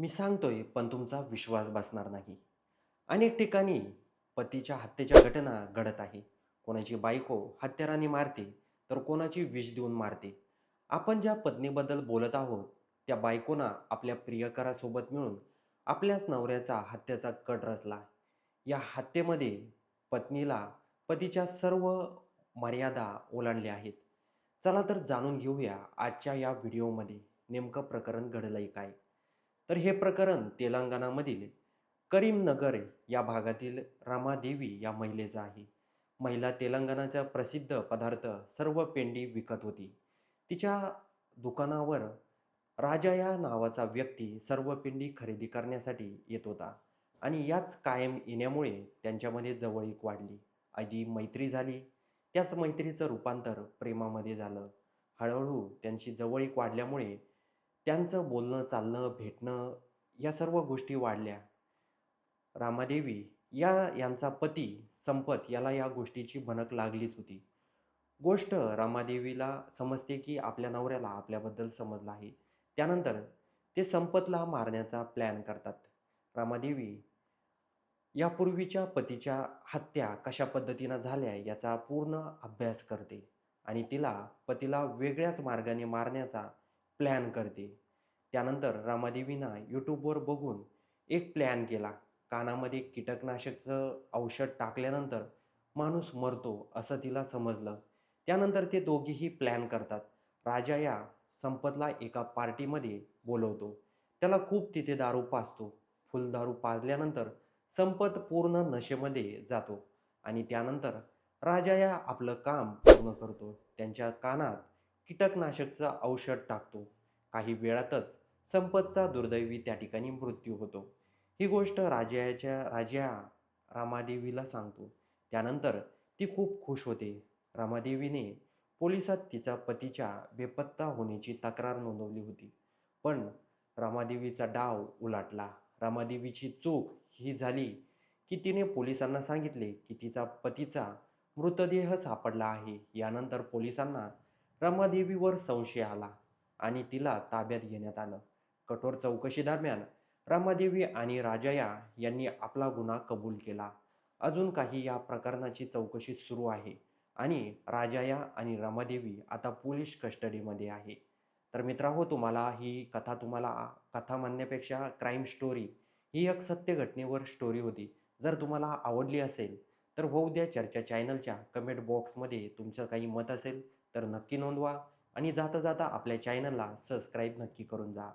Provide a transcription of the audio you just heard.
मी सांगतोय पण तुमचा विश्वास बसणार नाही. अनेक ठिकाणी पतीच्या हत्येच्या घटना घडत आहे. कोणाची बायको हत्याराने मारते तर कोणाची विष देऊन मारते. आपण ज्या पत्नीबद्दल बोलत आहोत त्या बायकोना आपल्या प्रियकरासोबत मिळून आपल्याच नवऱ्याचा हत्येचा कट रचला या हत्येमध्ये पत्नीला पतीच्या सर्व मर्यादा ओलांडल्या आहेत. चला तर जाणून घेऊया आजच्या या व्हिडिओमध्ये नेमकं प्रकरण घडलंय काय. तर हे प्रकरण तेलंगणामधील करीमनगर या भागातील रामादेवी या महिलेचं आहे. महिला तेलंगणाचा प्रसिद्ध पदार्थ सर्व पेंडी विकत होती. तिच्या दुकानावर राजा या नावाचा व्यक्ती सर्व पेंडी खरेदी करण्यासाठी येत होता आणि याच कायम येण्यामुळे त्यांच्यामध्ये जवळीक वाढली. आधी मैत्री झाली. त्याच मैत्रीचं रूपांतर प्रेमामध्ये झालं. हळूहळू त्यांची जवळीक वाढल्यामुळे त्यांचं बोलणं चालणं भेटणं या सर्व गोष्टी वाढल्या. रामादेवी या यांचा पती संपत याला या गोष्टीची भनक लागलीच होती. गोष्ट रामादेवीला समजते की आपल्या नवऱ्याला आपल्याबद्दल समजलं आहे. त्यानंतर ते संपतला मारण्याचा प्लॅन करतात. रामादेवी यापूर्वीच्या पतीच्या हत्या कशा पद्धतीनं झाल्या याचा पूर्ण अभ्यास करते आणि तिला पतीला वेगळ्याच मार्गाने मारण्याचा प्लॅन करते. त्यानंतर रामादेवीनं यूट्यूबवर बघून एक प्लॅन केला. कानामध्ये कीटकनाशकचं औषध टाकल्यानंतर माणूस मरतो असं तिला समजलं. त्यानंतर ते दोघेही प्लॅन करतात. राजा या संपतला एका पार्टीमध्ये बोलवतो. त्याला खूप तिथे दारू पाजतो. फुल दारू पाजल्यानंतर संपत पूर्ण नशेमध्ये जातो आणि त्यानंतर राजा या आपलं काम पूर्ण करतो. त्यांच्या कानात कीटकनाशकचं औषध टाकतो. काही वेळातच संपतचा दुर्दैवी त्या ठिकाणी मृत्यू होतो. ही गोष्ट राजाच्या राजा रामादेवीला सांगतो. त्यानंतर ती खूप खुश होते. रामादेवीने पोलिसात तिचा पतीच्या बेपत्ता होण्याची तक्रार नोंदवली होती. पण रामादेवीचा डाव उलाटला. रामादेवीची चूक ही झाली की तिने पोलिसांना सांगितले की तिचा पतीचा मृतदेह सापडला आहे. यानंतर पोलिसांना रमादेवीवर संशय आला आणि तिला ताब्यात घेण्यात आलं. कठोर चौकशी दरम्यान रमादेवी आणि राजाया यांनी आपला गुन्हा कबूल केला. अजून काही या प्रकरणाची चौकशी सुरू आहे आणि राजाया आणि रमादेवी आता पोलीस कस्टडीमध्ये आहे. तर मित्रांनो तुम्हाला ही कथा तुम्हाला कथा म्हणण्यापेक्षा क्राईम स्टोरी ही एक सत्य घटनेवर स्टोरी होती. जर तुम्हाला आवडली असेल तर होऊ द्या चर्चा चॅनलच्या कमेंट बॉक्समध्ये तुमचं काही मत असेल तर नक्की नोंदवा आणि जाता जाता आपल्या चॅनलला सबस्क्राईब नक्की करून जा.